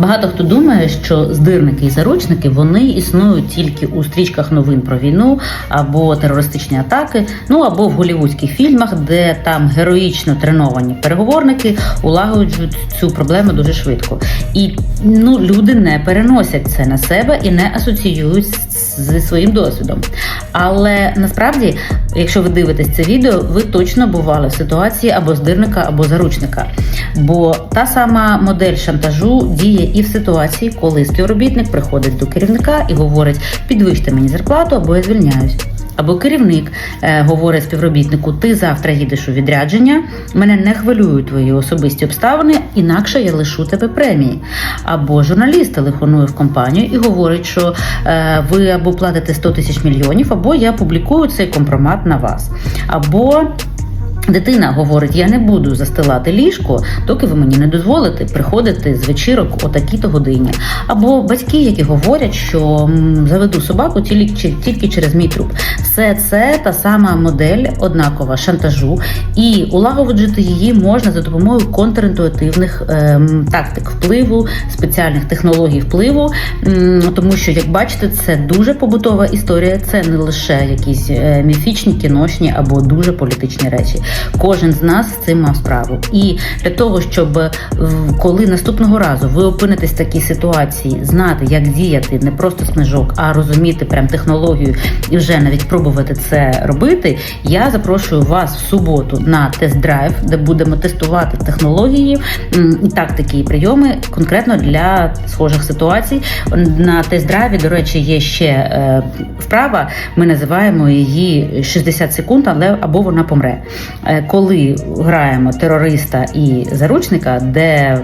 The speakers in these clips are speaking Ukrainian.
Багато хто думає, що здирники і заручники вони існують тільки у стрічках новин про війну або терористичні атаки, ну або в голівудських фільмах, де там героїчно треновані переговорники улагоджують цю проблему дуже швидко. І ну люди не переносять це на себе і не асоціюють зі своїм досвідом. Але насправді, якщо ви дивитесь це відео, ви точно бували в ситуації або здирника, або заручника. Бо та сама модель шантажу діє і в ситуації, коли співробітник приходить до керівника і говорить: підвищте мені зарплату, або я звільняюсь. Або керівник е, говорить співробітнику: ти завтра їдеш у відрядження, мене не хвилюють твої особисті обставини, інакше я лишу тебе премії. Або журналіст телефонує в компанію і говорить, що е, ви або платите 100 тисяч мільйонів, або я публікую цей компромат на вас. Або Дитина говорить: я не буду застилати ліжко, доки ви мені не дозволите приходити з вечірок о такій-то годині. Або батьки, які говорять, що заведу собаку тільки, тільки через мій труп. Все це та сама модель однакова шантажу, і улагоджити її можна за допомогою контрінтуїтивних ем, тактик впливу, спеціальних технологій впливу. М, Тому що, як бачите, це дуже побутова історія, це не лише якісь е, міфічні, кіношні або дуже політичні речі. Кожен з нас з цим мав справу. І для того, щоб е, коли наступного разу ви опинитесь в такій ситуації, знати, як діяти не просто з книжок, а розуміти прям технологію і вже навіть пробувати це робити. Я запрошую вас в суботу на тест-драйв, де будемо тестувати технології і тактики і прийоми конкретно для схожих ситуацій. На тест-драйві, до речі, є ще е, вправа. Ми називаємо її 60 секунд, але або вона помре. Е, Коли граємо терориста і заручника, де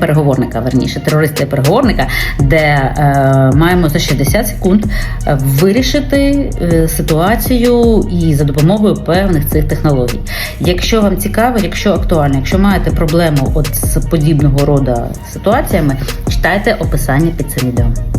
переговорника, верніше, терориста і переговорника, де е, маємо за 60 секунд е, вирішити е, ситуацію і за допомогою певних цих технологій. Якщо вам цікаво, якщо актуально, якщо маєте проблему от з подібного роду ситуаціями, читайте описання під цим відео.